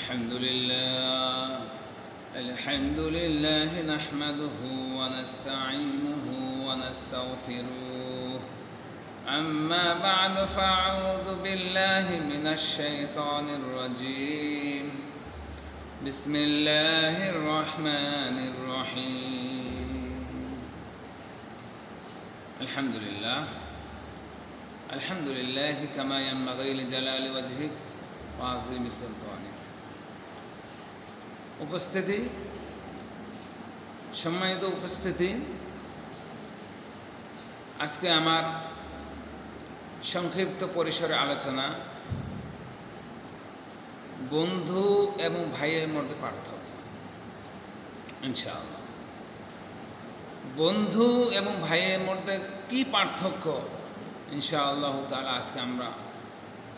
الحمد لله الحمد لله نحمده ونستعينه ونستغفره. أما بعد فأعوذ بالله من الشيطان الرجيم. بسم الله الرحمن الرحيم. الحمد لله الحمد لله كما ينبغي لجلال وجهه وعظيم سلطانه. উপস্থিতি, সম্মানিত উপস্থিতি। আজকে আমার সংক্ষিপ্ত পরিসরে আলোচনা বন্ধু এবং ভাইয়ের মধ্যে পার্থক্য, ইনশাআল্লাহ। বন্ধু এবং ভাইয়ের মধ্যে কি পার্থক্য, ইনশাআল্লাহ তালা আজকে আমরা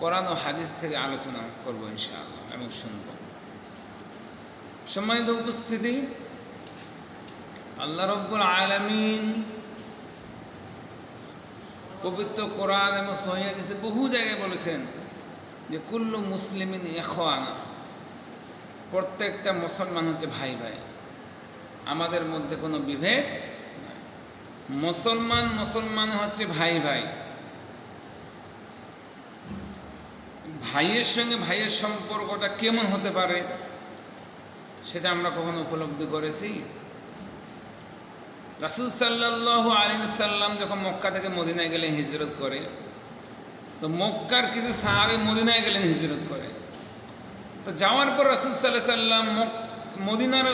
কোরআন ও হাদিস থেকে আলোচনা করব, ইনশাআল্লাহ, এবং শুনব। সম্মানিত উপস্থিতি, আল্লাহ রব্বুল আলমিন পবিত্র কোরআন এবং সহিদিসে বহু জায়গায় বলেছেন যে, কুল্লু মুসলিমিন এখওয়ানা প্রত্যেকটা মুসলমান হচ্ছে ভাই ভাই আমাদের মধ্যে কোনো বিভেদ মুসলমান মুসলমান হচ্ছে ভাই ভাই ভাইয়ের সঙ্গে ভাইয়ের সম্পর্কটা কেমন হতে পারে? সেটা আমরা কখনো উপলব্ধি করেছি। রাসুল সাল্লাহ আলী সাল্লাম যখন মক্কা থেকে মদিনায় গেলেন হিজরত করে, তো মক্কার কিছু সাহাবি মদিনায় গেলেন হিজরত করে। তো যাওয়ার পর রাসুল সাল্লাহ সাল্লাম মদিনার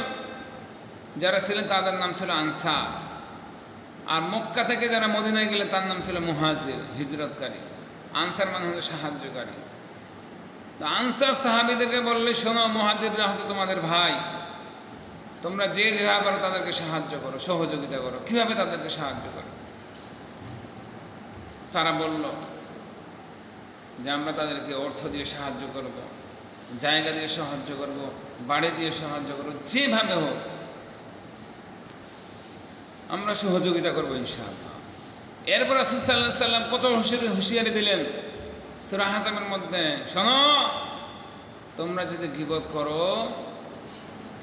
যারা ছিলেন তাদের নাম ছিল আনসার। আর মক্কা থেকে যারা মদিনায় গেলে তার নাম ছিল মুহাজির, হিজরতকারী। আনসার মানে হলো সাহায্যকারী। আনসার সাহাবিদেরকে বললে, শোনো মহাজিররা হচ্ছে তোমাদের ভাই। তোমরা যে যেভাবে পারো তাদেরকে সাহায্য করো, সহযোগিতা করো। কীভাবে তাদেরকে সাহায্য করো? তারা বলল যে, আমরা তাদেরকে অর্থ দিয়ে সাহায্য করব, জায়গা দিয়ে সাহায্য করব, বাড়ি দিয়ে সাহায্য করব, যেভাবে হোক। আমরা সহযোগিতা করব ইনশাআল্লাহ। এরপর আসিস সাল্লাহ সাল্লাম কত হুঁশিয়ারি হুঁশিয়ারি দিলেন? সুরা হাসামের মধ্যে, শোনো। তোমরা যদি গিবত করো,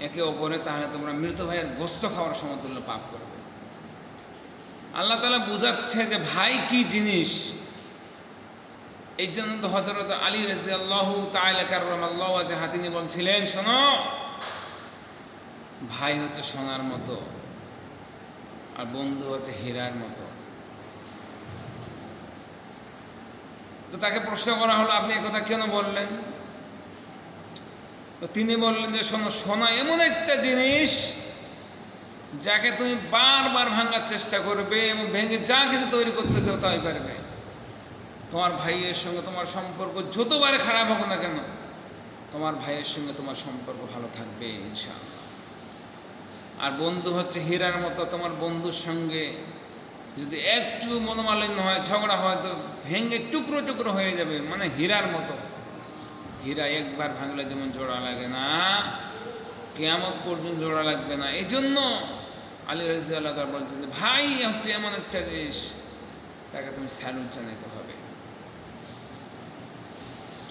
একে অপরে, তাহলে তোমরা মৃত ভাইয়ের গোস্ত খাওয়ার সমতুল্য পাপ করবে। আল্লাহ তালা বুঝাচ্ছে যে ভাই কি জিনিস? এই জন্য তো হজরত আলী রাজি আল্লাহ তাইলাকারম আল্লাহ যাহা তিনি বলছিলেন, শোনো, ভাই হচ্ছে সোনার মতো, আর বন্ধু হচ্ছে হীরার মতো। তো তাকে প্রশ্ন করা হলো, আপনি একথা কেন বললেন? তো তিনি বললেন যে, শোনো সোনা এমন একটা জিনিস যাকে তুমি বারবার ভাঙার চেষ্টা করবে এবং ভেঙে যা কিছু তৈরি করতে চাও তাই পারবে। তোমার ভাইয়ের সঙ্গে তোমার সম্পর্ক যতবারে খারাপ হোক না কেন, তোমার ভাইয়ের সঙ্গে তোমার সম্পর্ক ভালো থাকবে, ইনশাআল্লাহ। আর বন্ধু হচ্ছে হীরার মতো, তোমার বন্ধুর সঙ্গে যদি একটু মনোমালিন্য হয়, ঝগড়া হয়, তো ভেঙে টুকরো টুকরো হয়ে যাবে মানে হীরার মতো। হীরা একবার ভাঙলে যেমন জোড়া লাগে না, কেয়ামত পর্যন্ত জোড়া লাগবে না। এই জন্য আলী রাজি আল্লাহ বলছেন যে, ভাই হচ্ছে এমন একটা জিনিস তাকে তুমি স্যালুট জানাতে হবে।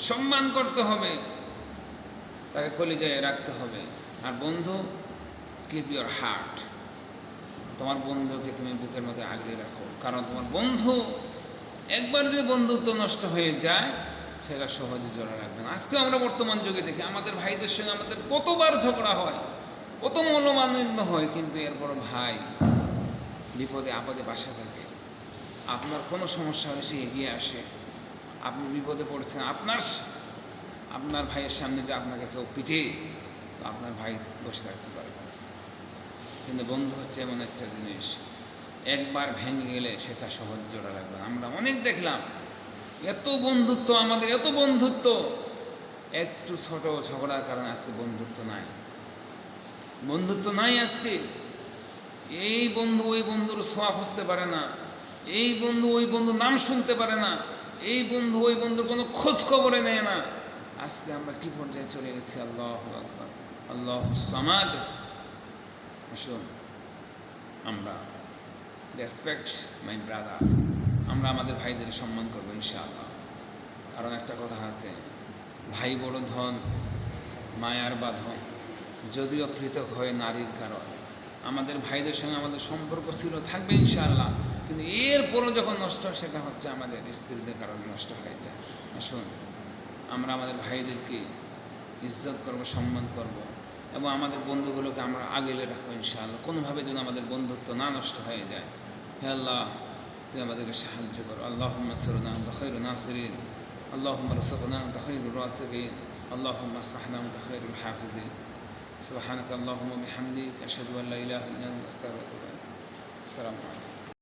সম্মান করতে হবে, তাকে কলিজায় রাখতে হবে। আর বন্ধু কিপ ইউর হার্ট তোমার বন্ধুকে তুমি বুকের মধ্যে আগলে রাখো। কারণ তোমার বন্ধু, একবার যদি বন্ধুত্ব নষ্ট হয়ে যায়, সেটা সহজে জোড়া রাখবে না। আজকে আমরা বর্তমান যুগে দেখি, আমাদের ভাইদের সঙ্গে আমাদের কতবার ঝগড়া হয়, কত মনোমালিন্য হয়, কিন্তু এরপর ভাই বিপদে, আপদে বাসা থাকে। আপনার কোনো সমস্যা হলে সে এগিয়ে আসে। আপনি বিপদে পড়েছেন, আপনার আপনার ভাইয়ের সামনে যে আপনাকে কেউ পিটে তো আপনার ভাই বসে থাকতে পারবে কিন্তু বন্ধু হচ্ছে এমন একটা জিনিস। একবার ভেঙে গেলে সেটা সহজ জোড়া লাগবে। আমরা অনেক দেখলাম, এত বন্ধুত্ব আমাদের, এত বন্ধুত্ব। একটু ছোট ঝগড়ার কারণে আজকে বন্ধুত্ব নাই। বন্ধুত্ব নাই আজকে। এই বন্ধু ওই বন্ধুর সোয়া খুঁজতে পারে না। এই বন্ধু ওই বন্ধুর নাম শুনতে পারে না। এই বন্ধু ওই বন্ধুর কোনো খোঁজ খবরে নেয় না। আজকে আমরা কি পর্যায়ে চলে গেছি? আল্লাহ আল্লাহ সামাদ। আসুন আমরা রেসপেক্ট মাই ব্রাদার আমরা আমাদের ভাইদের সম্মান করব ইনশাআল্লাহ। কারণ একটা কথা আছে, ভাই বড় ধন, মায়ার বাঁধন, যদিও পৃথক হয় নারীর কারণ। আমাদের ভাইদের সঙ্গে আমাদের সম্পর্ক ছিল থাকবে ইনশাআল্লাহ, কিন্তু এরপরও যখন নষ্ট হয়, সেটা হচ্ছে আমাদের স্ত্রীদের কারণে নষ্ট হয়ে যায়। আসুন, আমরা আমাদের ভাইদেরকে ইজ্জত করব, সম্মান করব। এবং আমাদের বন্ধুগুলোকে আমরা আগেলে রাখবো ইনশাআল্লাহ কোনোভাবে যেন আমাদের বন্ধুত্ব না নষ্ট হয়ে যায় হে আল্লাহ তুই আমাদেরকে সাহায্য করো আল্লাহ সরুনা তখৈর নাসরিন আল্লাহ রসকনা তখৈর রাসরিন আল্লাহ সাহনা তখৈর হাফিজিন سبحانك اللهم وبحمدك أشهد أن لا إله إلا أنت أستغفرك وأتوب إليك السلام عليكم